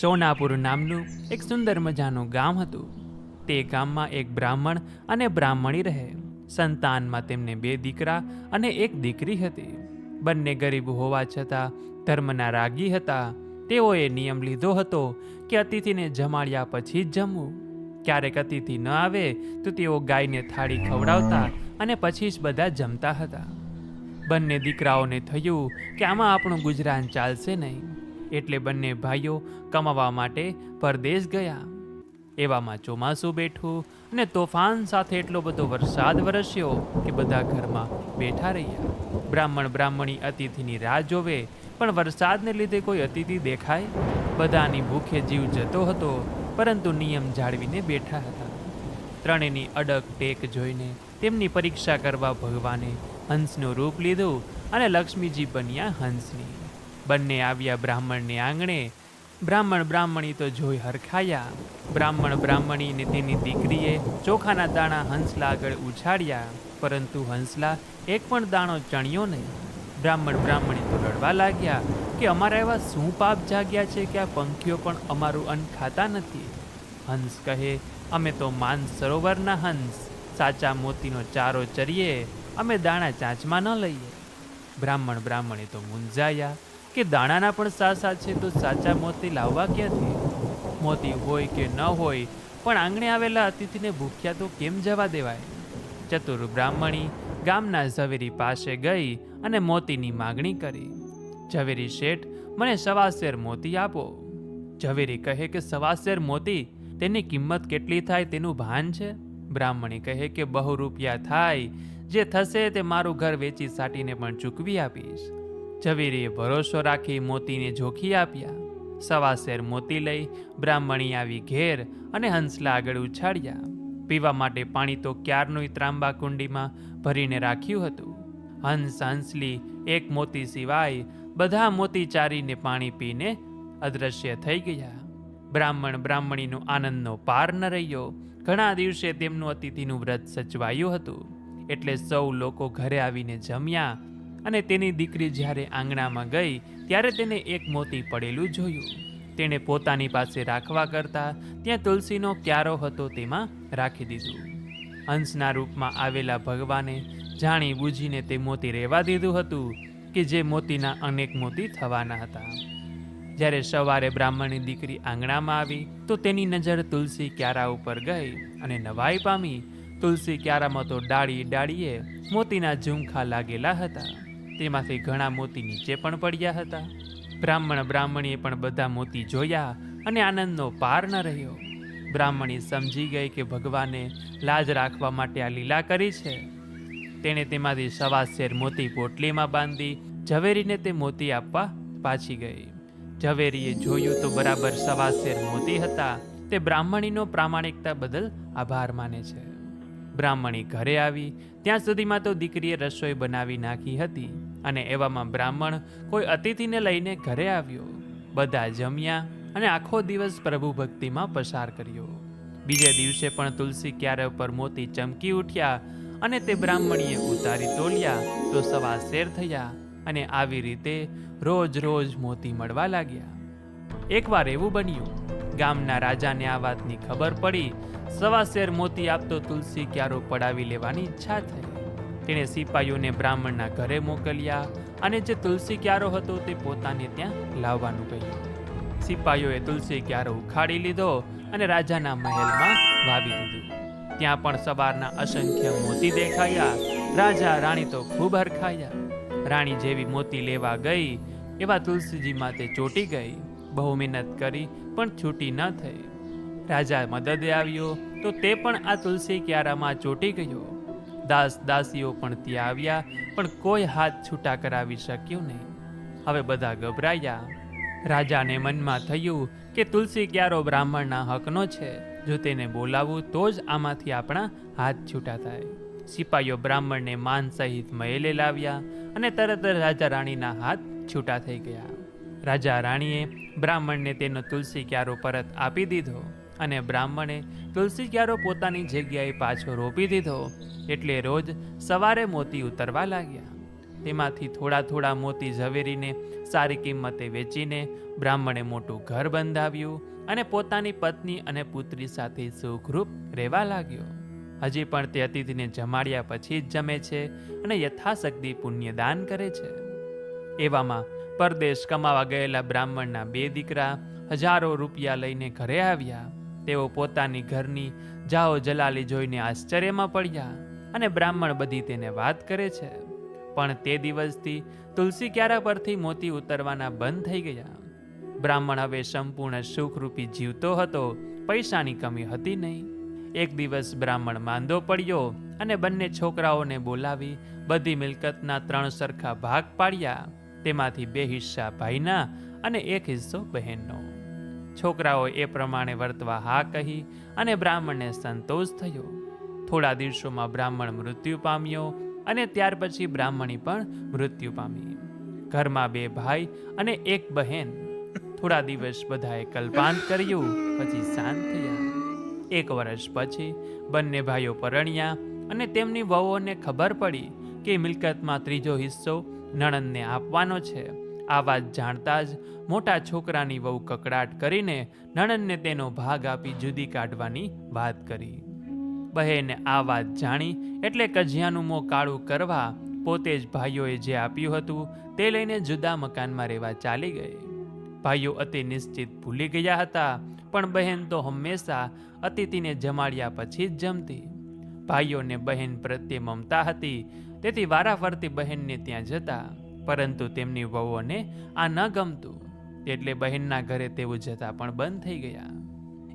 સોનાપુર નામનું એક સુંદર મજાનું ગામ હતું. તે ગામમાં એક બ્રાહ્મણ અને બ્રાહ્મણી રહે. સંતાનમાં તેમને બે દીકરા અને એક દીકરી હતી. બંને ગરીબ હોવા છતાં ધર્મના રાગી હતા. તેઓએ નિયમ લીધો હતો કે અતિથિને જમાડ્યા પછી જ જમવું. ક્યારેક અતિથિ ન આવે તો તેઓ ગાયને થાળી ખવડાવતા અને પછી જ બધા જમતા હતા. બંને દીકરાઓને થયું કે આમાં આપણું ગુજરાન ચાલશે નહીં. એટલે બંને ભાઈઓ કમાવા માટે પરદેશ ગયા. એવામાં ચોમાસું બેઠું અને તોફાન સાથે એટલો બધો વરસાદ વરસ્યો કે બધા ઘરમાં બેઠા રહ્યા. બ્રાહ્મણ બ્રાહ્મણી અતિથિની રાહ જોવે, પણ વરસાદને લીધે કોઈ અતિથિ દેખાય? બધાની ભૂખે જીવ જતો હતો, પરંતુ નિયમ જાળવીને બેઠા હતા. ત્રણેયની અડગ ટેક જોઈને તેમની પરીક્ષા કરવા ભગવાને હંસનું રૂપ લીધું અને લક્ષ્મીજી બન્યા હંસની. બંને આવ્યા બ્રાહ્મણને આંગણે. બ્રાહ્મણ બ્રાહ્મણી તો જોઈ હરખાયા. બ્રાહ્મણ બ્રાહ્મણીને તેની દીકરીએ ચોખાના દાણા હંસલા આગળ ઉછાળ્યા, પરંતુ હંસલા એક પણ દાણો ચણ્યો નહીં. બ્રાહ્મણ બ્રાહ્મણી તો રડવા લાગ્યા કે અમારા એવા શું પાપ જાગ્યા છે કે આ પંખીઓ પણ અમારું અન્ન ખાતા નથી. હંસ કહે, અમે તો માન સરોવરના હંસ. સાચા મોતીનો ચારો ચરીએ. અમે દાણા ચાંચમાં ન લઈએ. બ્રાહ્મણ બ્રાહ્મણી તો મૂંઝાયા. કે દાણાના પણ સાસા છે તો સાચા મોતી લાવવા ક્યાંથી? મોતી હોય કે ન હોય, પણ આંગણે આવેલા અતિથિને ભૂખ્યા તો કેમ જવા દેવાય? ચતુર બ્રાહ્મણી ગામના ઝવેરી પાસે ગઈ અને મોતીની માગણી કરી. ઝવેરી શેઠ, મને સવાસેર મોતી આપો. ઝવેરી કહે કે, સવાસેર મોતી? તેની કિંમત કેટલી થાય તેનું ભાન છે? બ્રાહ્મણી કહે કે, બહુ રૂપિયા થાય. જે થશે તે મારું ઘર વેચી સાટીને પણ ચૂકવી આપીશ. ઝવેરીએ ભરોસો રાખી મોતીને જોખી આપ્યા. સવાસેર મોતી લઈ બ્રાહ્મણી આવી ઘેર અને હંસલા આગળ ઉછાળ્યા. પીવા માટે પાણી તો ક્યારનું ત્રાંબા કુંડીમાં ભરીને રાખ્યું હતું. હંસ હંસલી એક મોતી સિવાય બધા મોતી ચારીને પાણી પીને અદૃશ્ય થઈ ગયા. બ્રાહ્મણ બ્રાહ્મણીનો આનંદનો પાર ન રહ્યો. ઘણા દિવસે તેમનું અતિથિનું વ્રત સચવાયું હતું. એટલે સૌ લોકો ઘરે આવીને જમ્યા અને તેની દીકરી જ્યારે આંગણામાં ગઈ, ત્યારે તેને એક મોતી પડેલું જોયું. તેણે પોતાની પાસે રાખવા કરતાં ત્યાં તુલસીનો ક્યારો હતો તેમાં રાખી દીધું. હંસના રૂપમાં આવેલા ભગવાને જાણી બૂજીને તે મોતી રહેવા દીધું હતું કે જે મોતીના અનેક મોતી થવાના હતા. જ્યારે સવારે બ્રાહ્મણની દીકરી આંગણામાં આવી, તો તેની નજર તુલસી ક્યારા ઉપર ગઈ અને નવાઈ પામી. તુલસી ક્યારામાં તો ડાળી ડાળીએ મોતીના ઝુમખા લાગેલા હતા. તેમાંથી ઘણા મોતી નીચે પણ પડ્યા હતા. બ્રાહ્મણ બ્રાહ્મણીએ પણ બધા મોતી જોયા અને આનંદનો પાર ન રહ્યો. બ્રાહ્મણી સમજી ગઈ કે ભગવાને લાજ રાખવા માટે આ લીલા કરી છે. તેણે તેમાંથી સવાસેર મોતી પોટલીમાં બાંધી ઝવેરીને તે મોતી આપવા પાછી ગઈ. ઝવેરીએ જોયું તો બરાબર સવાસેર મોતી હતા. તે બ્રાહ્મણીનો પ્રામાણિકતા બદલ આભાર માને છે. બ્રાહ્મણી ઘરે આવી. ત્યાં સુધીમાં તો દીકરીએ રસોઈ બનાવી નાખી હતી. અને એવામાં બ્રાહ્મણ કોઈ અતિથિને લઈને ઘરે આવ્યો. બધા જમ્યા અને આખો દિવસ પ્રભુ ભક્તિમાં પસાર કર્યો. બીજે દિવસે પણ તુલસી ક્યારે ઉપર મોતી ચમકી ઉઠ્યા અને તે બ્રાહ્મણીએ ઉતારી તોલ્યા તો સવા શેર થયા અને આવી રીતે રોજ રોજ મોતી મળવા લાગ્યા. એકવાર એવું બન્યું, ગામના રાજાને આ વાતની ખબર પડી સવા શેર મોતી આપતો તુલસી ક્યારો પડાવી લેવાની ઈચ્છા થઈ. તેણે સિપાહીઓને બ્રાહ્મણના ઘરે મોકલ્યા અને જે તુલસી ક્યારો હતો તે પોતાને ત્યાં લાવવાનું કહ્યું. સિપાહીઓએ તુલસી ક્યારો ઉખાડી લીધો અને રાજાના મહેલમાં વાવી દીધું. ત્યાં પણ સવારના અસંખ્ય મોતી દેખાયા. રાજા રાણી તો ખૂબ હરખાયા. રાણી જેવી મોતી લેવા ગઈ, એવા તુલસીજીમાં તે ચોટી ગઈ. બહુ મહેનત કરી, પણ છૂટી ન થઈ. રાજા મદદે આવ્યો તો તે પણ આ તુલસી ક્યારામાં ચોટી ગયો. દાસ દાસીઓ પણ ત્યાં આવ્યા, પણ કોઈ હાથ છૂટા કરાવી શક્યું નહીં. હવે બધા ગભરાયા. રાજાને મનમાં થયું કે તુલસી ક્યારો બ્રાહ્મણના હકનો છે, જો તેને બોલાવું તો જ આમાંથી આપણા હાથ છૂટા થાય. સિપાહીઓ બ્રાહ્મણને માન સહિત મહેલે લાવ્યા અને તરત રાજા રાણીના હાથ છૂટા થઈ ગયા. રાજા રાણીએ બ્રાહ્મણને તેનો તુલસી ક્યારો પરત આપી દીધો અને બ્રાહ્મણે તુલસી ક્યારો પોતાની જગ્યાએ પાછો રોપી દીધો. એટલે રોજ સવારે મોતી ઉતરવા લાગ્યા. તેમાંથી થોડા થોડા મોતી ઝવેરીને સારી કિંમતે વેચીને બ્રાહ્મણે મોટું ઘર બંધાવ્યું અને પોતાની પત્ની અને પુત્રી સાથે સુખરૂપ રહેવા લાગ્યો. હજી પણ તે અતિથિને જમાડ્યા પછી જ જમે છે અને યથાશક્તિ પુણ્યદાન કરે છે. એવામાં પરદેશ કમાવા ગયેલા બ્રાહ્મણના બે દીકરા હજારો રૂપિયા લઈને ઘરે આવ્યા. તેઓ પોતાની ઘરની જાઓ જલાલી જોઈને આશ્ચર્યમાં પડ્યા. અને બ્રાહ્મણ બધી તેને વાત કરે છે. પણ તે દિવસથી તુલસી ક્યારા પરથી મોતી ઉતરવાના બંધ થઈ ગયા. બ્રાહ્મણ હવે સંપૂર્ણ સુખરૂપી જીવતો હતો, પૈસાની કમી હતી નહીં. એક દિવસ બ્રાહ્મણ માંદો પડ્યો અને બંને છોકરાઓને બોલાવી બધી મિલકતના ત્રણ સરખા ભાગ પાડ્યા. તેમાંથી બે હિસ્સા ભાઈના અને એક હિસ્સો બહેનનો. છોકરાઓ એ પ્રમાણે વર્તવા હા કહી અને બ્રાહ્મણને સંતોષ થયો. થોડા દિવસોમાં બ્રાહ્મણ મૃત્યુ પામ્યો અને ત્યાર પછી બ્રાહ્મણી પણ મૃત્યુ પામી. ઘરમાં બે ભાઈ અને એક બહેન. થોડા દિવસ બધાએ કલ્પાંત કર્યું, પછી શાંત થયા. એક વર્ષ પછી બંને ભાઈઓ પરણ્યા અને તેમની વહુઓને ખબર પડી કે મિલકતમાં ત્રીજો હિસ્સો નણંદને આપવાનો છે. આ વાત જાણતા જ મોટા છોકરાની વહુ કકડાટ કરીને નણંદને તેનો ભાગ આપી જુદી કાઢવાની વાત કરી. બહેને આ વાત જાણી એટલે કજિયાનું મોં કાળું કરવા પોતે જ ભાઈઓએ જે આપ્યું હતું તે લઈને જુદા મકાનમાં રહેવા ચાલી ગઈ ભાઈઓ અતિ નિશ્ચિત ભૂલી ગયા હતા, પણ બહેન તો હંમેશા અતિથિને જમાડ્યા પછી જ જમતી. ભાઈઓને બહેન પ્રત્યે મમતા હતી, તેથી વારાફરતી બહેનને ત્યાં જતા, પરંતુ તેમની વહુઓને આ ન ગમતું. એટલે બહેનના ઘરે તેવું જતા પણ બંધ થઈ ગયા.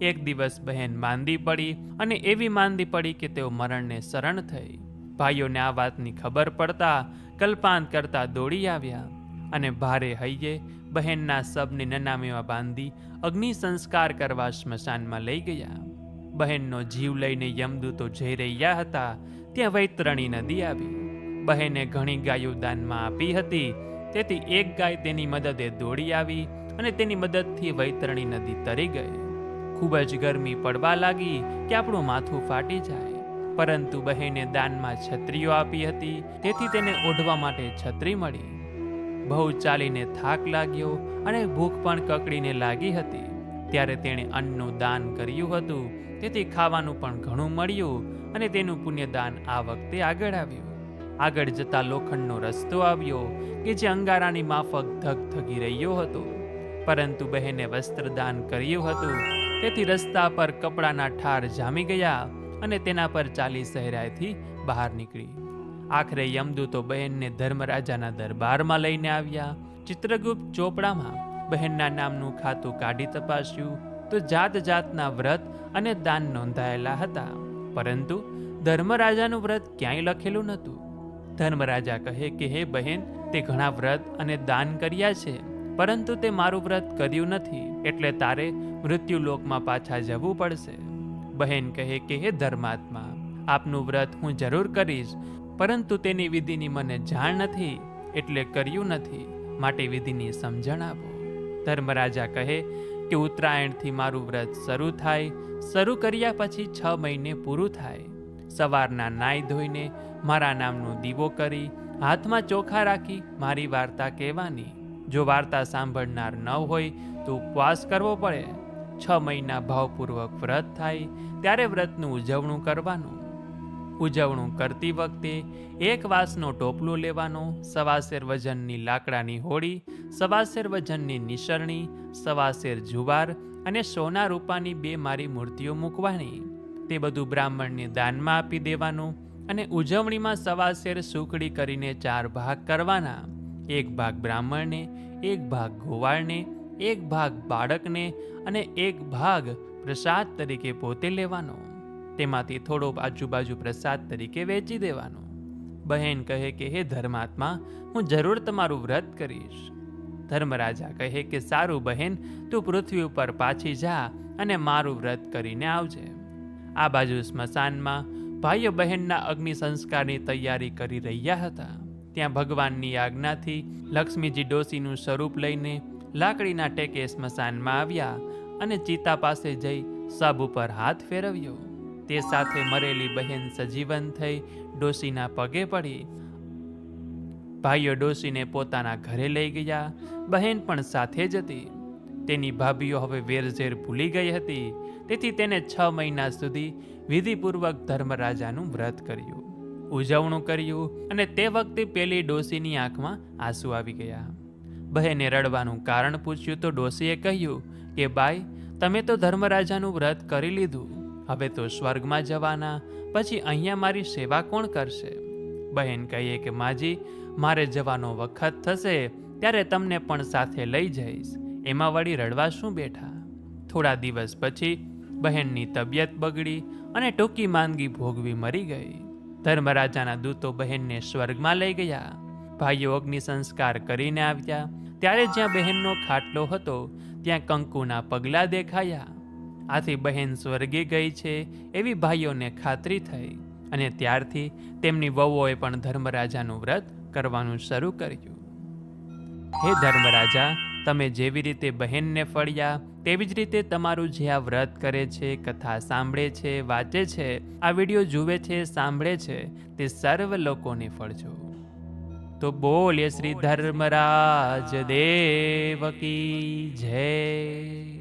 એક દિવસ બહેન માંદી પડી અને એવી માંદી પડી કે તેઓ મરણને શરણ થઈ. ભાઈઓને આ વાતની ખબર પડતા કલ્પાંત કરતા દોડી આવ્યા અને ભારે હૈયે બહેનના શબને નનામીમાં બાંધી અગ્નિ સંસ્કાર કરવા સ્મશાનમાં લઈ ગયા. બહેનનો જીવ લઈને યમદૂતો જઈ રહ્યા હતા, ત્યાં વૈતરણી નદી આવી. બહેને ઘણી ગાયો દાનમાં આપી હતી, તેથી એક ગાય તેની મદદે દોડી આવી અને તેની મદદથી વૈતરણી નદી તરી ગઈ. ખૂબ જ ગરમી પડવા લાગી કે આપણું માથું ફાટી જાય. પરંતુ બહેને દાનમાં છત્રીઓ આપી હતી, તેથી તેને ઓઢવા માટે છત્રી મળી. બહુ ચાલીને થાક લાગ્યો અને ભૂખ પણ કકડીને લાગી હતી. ત્યારે તેણે અન્નનું દાન કર્યું હતું, તેથી ખાવાનું પણ ઘણું મળ્યું અને તેનું પુણ્યદાન આ વખતે આગળ આવ્યું. આગળ જતા લોખંડનો રસ્તો આવ્યો કે જે અંગારાની માફક ધગ ધગી રહ્યો હતો. પરંતુ બહેને વસ્ત્રદાન કર્યું હતું તેથી રસ્તા પર કપડાના ઠાર જામી ગયા અને તેના પર ચાલી સહેરાઈથી બહાર નીકળી. આખરે યમદૂતો બહેનને ધર્મરાજાના દરબારમાં લઈને આવ્યા. ચિત્રગુપ્ત ચોપડામાં બહેનના નામનું ખાતું કાઢી તપાસ્યું તો જાત જાતના વ્રત અને દાન નોંધાયેલા હતા. પરંતુ ધર્મરાજાનું વ્રત ક્યાંય લખેલું નહોતું. ધર્મરાજા કહે કે, હે બહેન, તે ઘણા વ્રત અને દાન કર્યા છે. પરંતુ તે મારું વ્રત કર્યું નથી, એટલે તારે મૃત્યુલોકમાં પાછા જવું પડશે. બહેન કહે કે, હે ધર્માત્મા, આપનું વ્રત હું જરૂર કરીશ, પરંતુ તેની વિધિની મને જાણ નથી, એટલે કર્યું નથી. માટે વિધિની સમજણ આપો. ધર્મરાજા કહે કે, ઉત્તરાયણથી મારું વ્રત શરૂ થાય, શરૂ કર્યા પછી છ મહિને પૂરું થાય. સવારના નાઈ ધોઈને મારા નામનો દીવો કરી, હાથમાં ચોખા રાખી મારી વાર્તા કહેવાની. જો વાર્તા સાંભળનાર ન હોય, તો ઉપવાસ કરવો પડે. છ મહિના ભાવપૂર્વક વ્રત થાય, ત્યારે વ્રતનું ઉજવણું કરવાનું. ઉજવણું કરતી વખતે એક વાસનો ટોપલો લેવાનો, સવાસેર વજનની લાકડાની હોડી, સવાસેર વજનની નિસરણી, સવાસેર જુવાર અને સોના રૂપાની બે મારી મૂર્તિઓ મૂકવાની. તે બધું બ્રાહ્મણને દાનમાં આપી દેવાનું અને ઉજવણીમાં સવાસેર સુખડી કરીને ચાર ભાગ કરવાના. એક ભાગ બ્રાહ્મણને, એક ભાગ ગોવાળને, એક ભાગ બાળકને અને એક ભાગ પ્રસાદ તરીકે પોતે લેવાનો. તેમાંથી થોડો આજુબાજુ પ્રસાદ તરીકે વેચી દેવાનો. બહેન કહે કે, હે ધર્માત્મા, હું જરૂર તમારું વ્રત કરીશ. ધર્મરાજા કહે કે, સારું બહેન, તું પૃથ્વી ઉપર પાછી જા અને મારું વ્રત કરીને આવજે. આ બાજુ સ્મશાનમાં ભાઈઓ બહેનના અગ્નિ સંસ્કારની તૈયારી કરી રહ્યા હતા. ત્યાં ભગવાનની આજ્ઞાથી લક્ષ્મીજી ડોસીનું સ્વરૂપ લઈને લાકડીના ટેકે સ્મશાનમાં આવ્યા અને ચિતા પાસે જઈ સબ ઉપર હાથ ફેરવ્યો. તે સાથે મરેલી બહેન સજીવન થઈ ડોસીના પગે પડી. ભાઈઓ ડોસીને પોતાના ઘરે લઈ ગયા. બહેન પણ સાથે જ હતી. તેની ભાભીઓ હવે વેરઝેર ભૂલી ગઈ હતી. તેથી તેને છ મહિના સુધી વિધિપૂર્વક ધર્મરાજાનું વ્રત કર્યું. ઉજવણું કર્યું અને તે વખતે પેલી ડોસીની આંખમાં આંસુ આવી ગયા. બહેને રડવાનું કારણ પૂછ્યું તો ડોસીએ કહ્યું કે, બાઈ, તમે તો ધર્મરાજાનું વ્રત કરી લીધું. હવે તો સ્વર્ગમાં જવાના. પછી અહીંયા મારી સેવા કોણ કરશે? બહેન કહીએ કે, માજી, મારે જવાનો વખત થશે, ત્યારે તમને પણ સાથે લઈ જઈશ. એમાં વળી રડવા શું બેઠા? થોડા દિવસ પછી બહેનની તબિયત બગડી અને ટૂંકી માંદગી ભોગવી મરી ગઈ. ધર્મરાજાના દૂતો બહેનને સ્વર્ગમાં લઈ ગયા. ભાઈઓ અગ્નિ સંસ્કાર કરીને આવ્યા. ત્યારે જ્યાં બહેનનો ખાટલો હતો, ત્યાં કંકુના પગલાં દેખાયા. આથી બહેન સ્વર્ગે ગઈ છે એવી ભાઈઓને ખાતરી થઈ અને ત્યારથી તેમની વહુઓએ પણ ધર્મરાજાનું વ્રત કરવાનું શરૂ કર્યું. હે ધર્મરાજા તમે જેવી રીતે બહેનને ફળ્યા, તેવી જ રીતે તમારું જે આ વ્રત કરે છે, કથા સાંભળે છે, વાંચે છે, આ વીડિયો જુએ છે, સાંભળે છે, તે સર્વ લોકોને ફળજો. તો બોલે શ્રી ધર્મરાજ દેવ કી જય.